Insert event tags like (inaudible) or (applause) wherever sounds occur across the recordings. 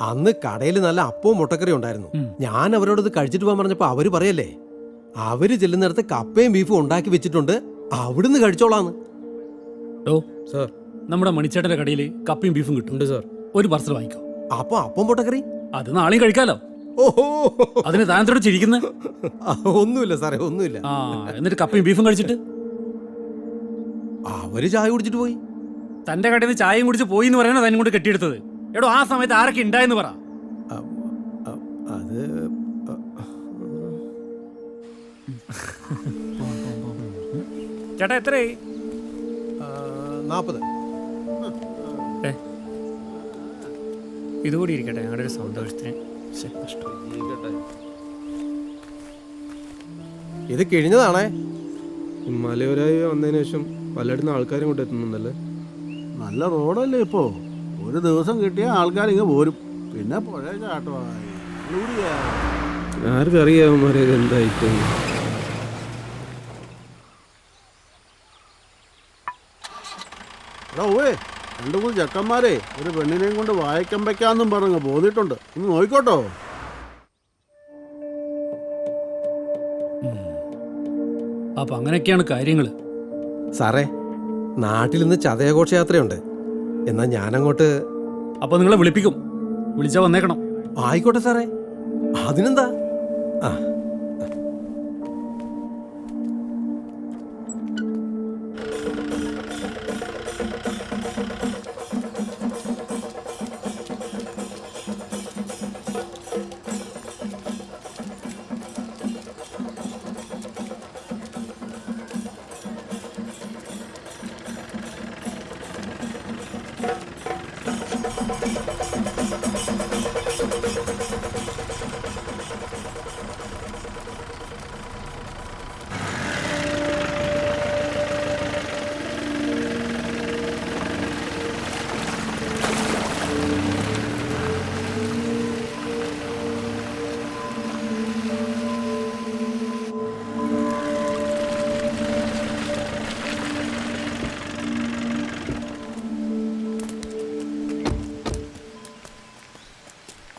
അന്ന് കടയിൽ നല്ല അപ്പവും മുട്ടക്കറി ഉണ്ടായിരുന്നു. ഞാൻ അവരോട് ഇത് കഴിച്ചിട്ട് പോകാൻ പറഞ്ഞപ്പോ അവർ പറയല്ലേ അവർ ചെല്ലുന്നിടത്ത് കപ്പയും ബീഫും ഉണ്ടാക്കി വെച്ചിട്ടുണ്ട് അവിടുന്ന് കഴിച്ചോളാന്ന്. ഓ സാർ. നമ്മുടെ മണിച്ചേട്ടന്റെ കടയിൽ കപ്പയും ബീഫും കിട്ടും. ഉണ്ട് സാർ. ഒരു പാർസൽ വാങ്ങിക്കോ. അപ്പൊ അപ്പം മുട്ടക്കറി? അത് നാളെയും കഴിക്കാലോ. ഓഹോ. അതിന് താനത്തോട് ചിരിക്കുന്ന? ആ, ഒന്നുമില്ല സാറേ ഒന്നുമില്ല. ആ എന്നിട്ട് കപ്പയും ബീഫും കഴിച്ചിട്ട്? അവർ ചായ കുടിച്ചിട്ട് പോയി. തന്റെ കടയിൽ നിന്ന് ചായയും കുടിച്ച് പോയി എന്ന് പറയുന്നത് അതിനും കൊണ്ട് കെട്ടിയെടുത്തത്. എടോ ആ സമയത്ത് ആരൊക്കെ ഉണ്ടായെന്ന് പറ. അത് ചേട്ടാ എത്രയായി? നാപ്പത്. ഏ ഇതുകൂടി ഇരിക്കട്ടെ ഞങ്ങളുടെ ഒരു സന്തോഷത്തിന് ഇത് കിഴിഞ്ഞതാണേ. മലയോരായി വന്നതിന് ശേഷം പലയിടത്തും ആൾക്കാരും കൊണ്ട് എത്തുന്നുണ്ടല്ലേ? നല്ല റോഡല്ലേ ഇപ്പോ? ഒരു ദിവസം കിട്ടിയ ആൾക്കാർ ഇങ്ങ് പോരും. പിന്നെ പുഴ ചാട്ടമായി ഊരിയാ. ആർക്കും അറിയാവുമാരെ ഇത് എന്തായിപ്പോയി എടാ ഓവേ രണ്ടു മൂന്ന് ചെക്കന്മാരെ ഒരു പെണ്ണിനെയും കൊണ്ട് വായിക്കാൻ വെക്കാന്നും പറഞ്ഞു പോന്നിട്ടുണ്ട്. ഒന്ന് നോയിക്കോട്ടോ. അപ്പൊ അങ്ങനെയൊക്കെയാണ് കാര്യങ്ങൾ സാറേ നാട്ടിൽ ഇന്ന് ചതയഘോഷയാത്രയുണ്ട്. എന്നാ ഞാനങ്ങോട്ട് അപ്പൊ നിങ്ങളെ വിളിപ്പിക്കും. വിളിച്ചാ വന്നേക്കണം. ആയിക്കോട്ടെ സാറേ. അതിനെന്താ? ആ.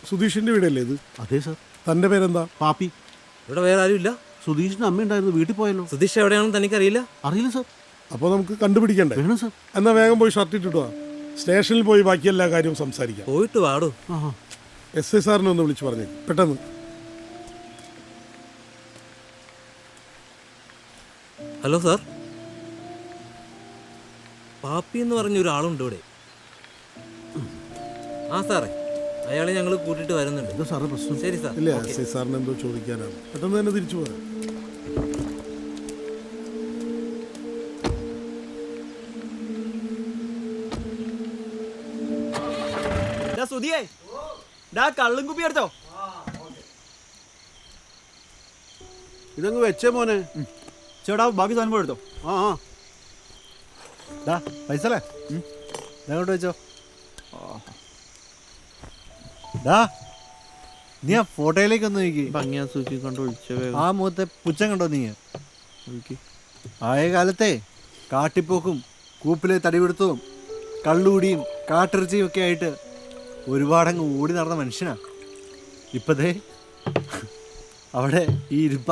സുധീഷിന്റെ വീടല്ലേ ഇത്? അതെ സർ. തന്റെ പേരെന്താ? പാപ്പി. ഇവിടെ വേറെ ആരുമില്ല? സുധീഷിന്റെ അമ്മ ഉണ്ടായിരുന്നു. വീട്ടിൽ പോയല്ലോ. സുധീഷ് എവിടെയാണെന്ന് തനിക്ക് അറിയില്ല അറിയില്ല സർ. അപ്പോൾ നമുക്ക് കണ്ടുപിടിക്കണ്ടേ? വേണം സാർ. എന്നാ വേഗം പോയി ഷർട്ട് ഇട്ടിട്ടോ വാ. സ്റ്റേഷനിൽ പോയി ബാക്കി എല്ലാ കാര്യവും സംസാരിക്കാം. പോയിട്ട് വാടോ. എസ് ഐ സാറിനെ ഒന്ന് വിളിച്ചു പറഞ്ഞു. പെട്ടെന്ന്. Hello sir. പാപ്പി എന്ന് പറഞ്ഞ ഒരാളുണ്ട് ഇവിടെ. ആ സാറേ. അയാളെ ഞങ്ങൾ കൂട്ടിയിട്ട് വരുന്നുണ്ട്. എന്താ സാറ് പ്രശ്നം. ശരി സാർ. ഇല്ല. എസ് ഐ സാറിന് എന്തോ ചോദിക്കാനാണ്. പെട്ടെന്ന് തന്നെ തിരിച്ചു പോരാ സുധിയേ. ഡാ കള്ളും കുപ്പി എടുത്തോ. ഇതങ്ങ് വെച്ചേ മോനെ. ചേട്ടാ ബാക്കി സാധനം പോയി എടുത്തോ. ആ ആ. ഡാ പൈസ അല്ലേ? അങ്ങോട്ട് വെച്ചോ? നീ ആ ഫോട്ടോയിലേക്ക് ഒന്ന് നോക്കി. ഭംഗിയാ സൂചി കൊണ്ട് ഒഴിച്ച ആ മുഖത്തെ പുച്ഛം കണ്ടോ നീ? ആയ കാലത്തെ കാട്ടിപ്പോക്കും കൂപ്പിലെ തടിപിടുത്തവും കള്ളുകൂടിയും കാട്ടിറച്ചിയും ഒക്കെ ആയിട്ട് ഒരുപാടങ്ങ് ഓടി നടന്ന മനുഷ്യനാ. ഇപ്പതേ അവിടെ ഈ ഇരിപ്പ.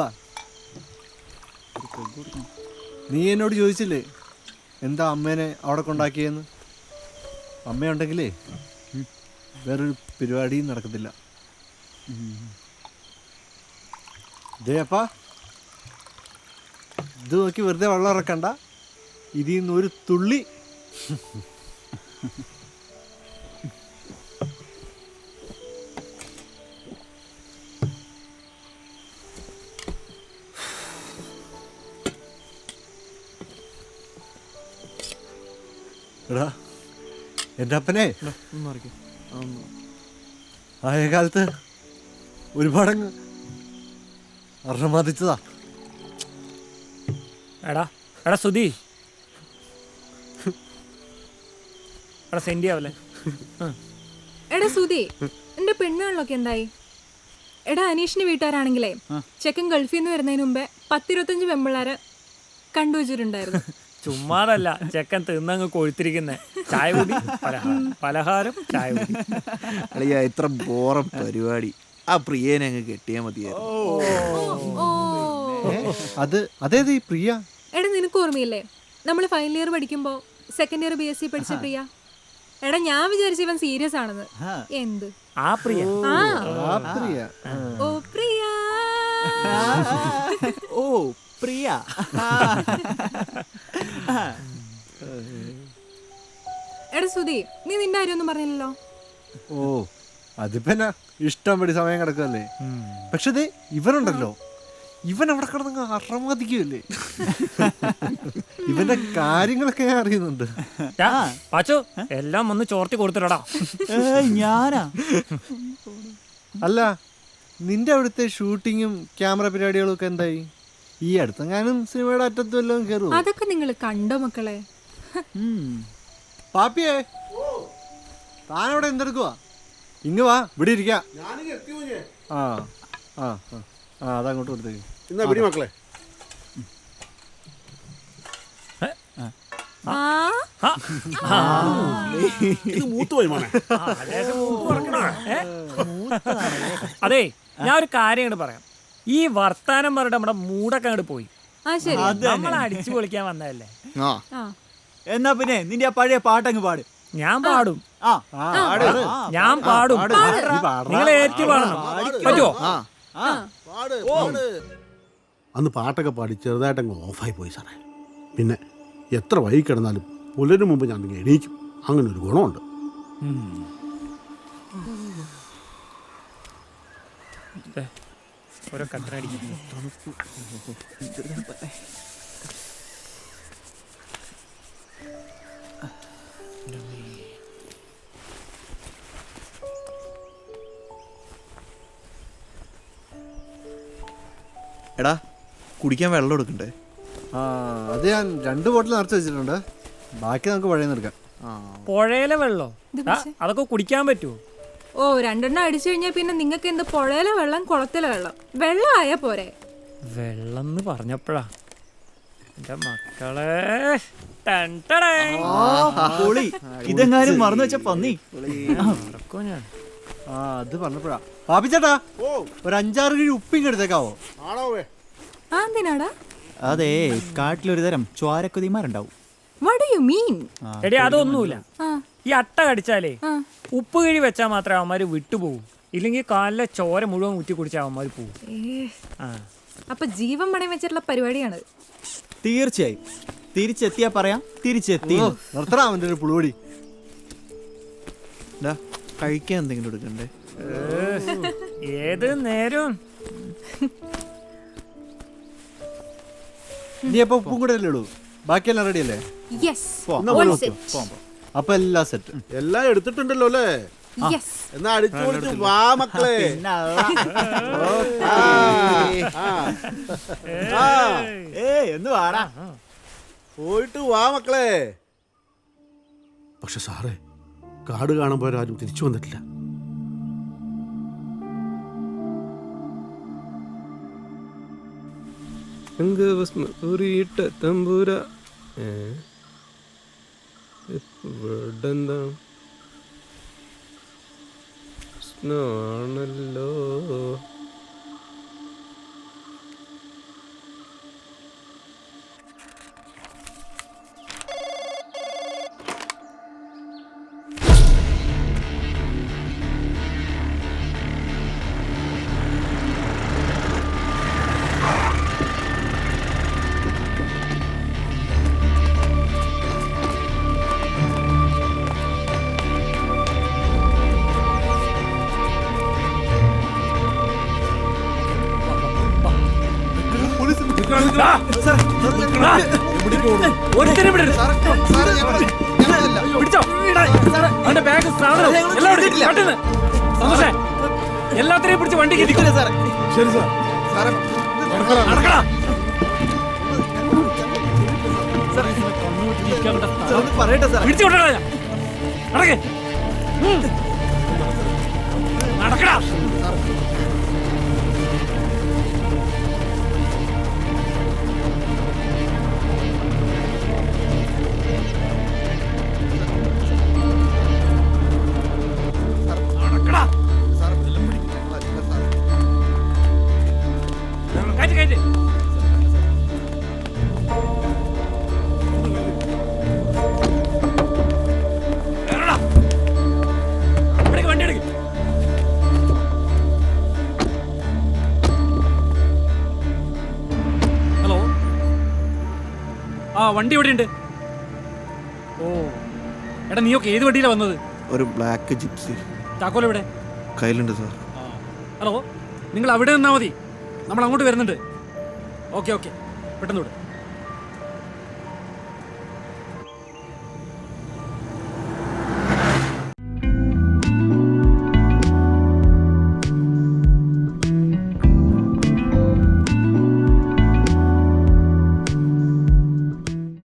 നീ എന്നോട് ചോദിച്ചില്ലേ എന്താ അമ്മേനെ അവിടെ കൊണ്ടാക്കിയെന്ന്? അമ്മയുണ്ടെങ്കിലേ വേറൊരു പരിപാടിയും നടക്കത്തില്ല. ഇത് നോക്കി വെറുതെ വെള്ളം ഇറക്കണ്ട. ഇതിൽ നിന്ന് ഒരു തുള്ളി. എന്റെ അപ്പനെ. ആയ കാലത്ത് ഒരുപാടങ്ങ് അർഹമാതിച്ചതാ എടാ എടാ സുധി. എടാ സെൻഡ് ചെയ്യാവല്ലേ എടാ സുധി എന്റെ പെണ്ണുകളിലൊക്കെ എന്തായി? എടാ അനീഷിന്റെ വീട്ടുകാരാണെങ്കിലേ ചെക്കൻ ഗൾഫിൽ നിന്ന് വരുന്നതിന് മുമ്പേ പത്തിരുപത്തഞ്ച് പെമ്പിള്ളാരെ കണ്ടുവച്ചിട്ടുണ്ടായിരുന്നു. (laughs) ചുമ്മാതല്ല ചെക്കൻ തിന്നങ്ങ് കൊഴുത്തിരിക്കുന്നേ. ചായ കുടി പലഹാരം പലഹാരം ചായ കുടി. അളിയ ഇത്ര ബോറ പരിപാടി. ആ പ്രിയനെ അങ്ങ് കെട്ടിയാ മതിയായിരുന്നു. ഓ. അത് അതേത് ഈ പ്രിയ? എടാ നിനക്ക് ഓർമ്മയില്ലേ? നമ്മൾ ഫൈനൽ ഇയർ പഠിക്കുമ്പോ second year B S C പഠിച്ച പ്രിയ. എടാ ഞാൻ വിചാരിച്ചു ഇവൻ സീരിയസ് ആണെന്ന്. എന്ത്? ആ പ്രിയ. ആ. പ്രിയ. ഓ പ്രിയ. ഓ പ്രിയ. എടാ സുധി നീ നിന്റെ കാര്യമൊന്നും പറഞ്ഞില്ലല്ലോ? ഓ അതിപ്പന ഇഷ്ടം പടി സമയം കിടക്കല്ലേ പക്ഷെ ദേ ഇവനുണ്ടല്ലോ. ഇവൻ അവിടെ കിടന്ന് അറമാതിക്കുകയല്ലേ ഇവന്റെ കാര്യങ്ങളൊക്കെ ഞാൻ അറിയുന്നുണ്ട്. പാച്ചോ എല്ലാം ഒന്ന് ചോർത്തി കൊടുത്തിട്ടടാ ഞാനാ? അല്ല നിന്റെ അവിടുത്തെ ഷൂട്ടിങ്ങും ക്യാമറ പരിപാടികളും ഒക്കെ എന്തായി? ഈ അടുത്തെങ്ങാനും സിനിമയുടെ അറ്റത്ത് വല്ലതും കയറും അതൊക്കെ നിങ്ങൾ കണ്ടോ മക്കളെ? പാപ്പിയേ താനവിടെ എന്തെടുക്കുവാ? ഇങ്ങ് വാ ഇവിടെ ഇരിക്കാം. ആ ആ ആ. അതങ്ങോട്ട് കൊടുത്തേക്ക്. എന്നാ പിടി മക്കളെ. അതെ ഞാൻ ഒരു കാര്യം പറയാം. ഈ വർത്താനം പറഞ്ഞിട്ട് നമ്മുടെ മൂടൊക്കെ അങ്ങോട്ട് പോയി. ആ ശരി. നമ്മൾ അടിച്ചു പൊളിക്കാൻ വന്നതല്ലേ? ആ. ആ. എന്നാ പിന്നെ നിന്റെ ആ പഴയ പാട്ടങ്ങ് പാട്. ഞാൻ പാടും. ആ ആ പാട്. ഞാൻ പാടും. നിങ്ങൾ ഏറ്റു പാടണം. പറ്റുമോ ആ ആ. പാട്. പാട് അന്ന് പാട്ടൊക്കെ പാടി ചെറുതായിട്ടങ്ങ് ഓഫായി പോയി സാറേ. പിന്നെ എത്ര വൈകി കിടന്നാലും പുലരും മുമ്പ് ഞാൻ എണീക്കും. അങ്ങനെ ഒരു ഗുണമുണ്ട്. ഓരോ കട്ടടിക്കും എടാ കുടിക്കാൻ വെള്ളം എടുക്കണ്ടേ? ആ അത് ഞാൻ രണ്ട് ബോട്ടിൽ നിറച്ച് വെച്ചിട്ടുണ്ട്. ബാക്കി നമുക്ക് പുഴയിൽ നിന്ന് എടുക്കാം. ആ പുഴയിലെ വെള്ളം? അതൊക്കെ കുടിക്കാൻ പറ്റുമോ? ഓ രണ്ടെണ്ണം അടിച്ചു കഴിഞ്ഞാൽ പിന്നെ നിങ്ങൾക്ക് എന്ത് പുഴയിലെ വെള്ളം കുളത്തിലെ വെള്ളം? വെള്ളമായ പോരെ. വെള്ളം എന്ന് പറഞ്ഞപ്പോഴാ. എന്റെ മക്കളെ ടൺ ടടേ. പൊളി. ഇതെങ്ങാനും മറന്നു വെച്ച പന്നി. മറക്കോ ഞാൻ? ആ അത് പറഞ്ഞപ്പോഴാ. പാപ്പിച്ചേട്ടാ ഓ ഒരു അഞ്ചാറ് കിഴി ഉപ്പിങ് എടുത്തേക്കാവോ? ആ എന്തിനാടാ? അതെ കാട്ടിലൊരു തരം ച്വാരക്കുതിമാരുണ്ടാവും വാട്ട് യു മീൻ എടി അതൊന്നുമില്ല. ആ. ഈ അട്ട കടിച്ചാലേ ഉപ്പ് കിഴി വെച്ചാൽ മാത്രമേ അവന്മാര് വിട്ടുപോകും. ഇല്ലെങ്കിൽ കാലിലെ ചോര മുഴുവൻ ഊറ്റി കുടിച്ചാൽ അവന്മാര് പോകും ആ. അപ്പൊ ജീവൻ പണയം വെച്ചിട്ടുള്ള പരിപാടിയാണ്. തീർച്ചയായും. തിരിച്ചെത്തിയാ പറയാം തിരിച്ചെത്തി. ഓ നിർത്തടാ അവന്റെ ഒരു പുളുപടി ഡാ, കഴിക്കാൻ എന്തെങ്കിലും എടുക്കണ്ടേ? ഏത് നേരം? നീ അപ്പൊ ഉപ്പും കൂടെ അല്ലേ ഉള്ളൂ? ബാക്കിയെല്ലാം റെഡി അല്ലേ? യെസ് സെറ്റ് അപ്പൊ എല്ലാം സെറ്റ് എല്ലാം എടുത്തിട്ടുണ്ടല്ലോ അല്ലേ? യെസ് എന്നാ അടിച്ചു പൊളിച്ച് വാ മക്കളെ. എന്ന് വാടാ. പോയിട്ട് വാ മക്കളെ. പക്ഷെ സാറേ കാട് കാണാൻ ആരും തിരിച്ചു വന്നിട്ടില്ല. തമ്പൂര. ഏ? ഇവിടെ എന്താ പ്രശ്നമാണല്ലോ ഒരുത്തരും. പിടിച്ചോ. അവന്റെ ബാഗ് സാധനം എല്ലാം എടുക്ക്. പെട്ടെന്ന്. സന്തോഷേ എല്ലാത്തിനെയും പിടിച്ച് വണ്ടി കയറ്റിക്കോ. ശരി സാർ നടക്കടാ. പറയട്ടെ സാർ പിടിച്ചു ഞാൻ. നടക്ക്. നടക്കടാ വണ്ടി എവിടെ ഉണ്ട് ഓ എടാ നീയൊക്കെ ഏത് വണ്ടിയിലാണ് വന്നത്? ഒരു ബ്ലാക്ക് ജിപ്സി താക്കോൽ എവിടെ? കയ്യിലുണ്ട് സാർ. ഹലോ നിങ്ങൾ അവിടെ നിന്നാ മതി. നമ്മൾ അങ്ങോട്ട് വരുന്നുണ്ട്. Okay okay. പെട്ടെന്ന് വിടും.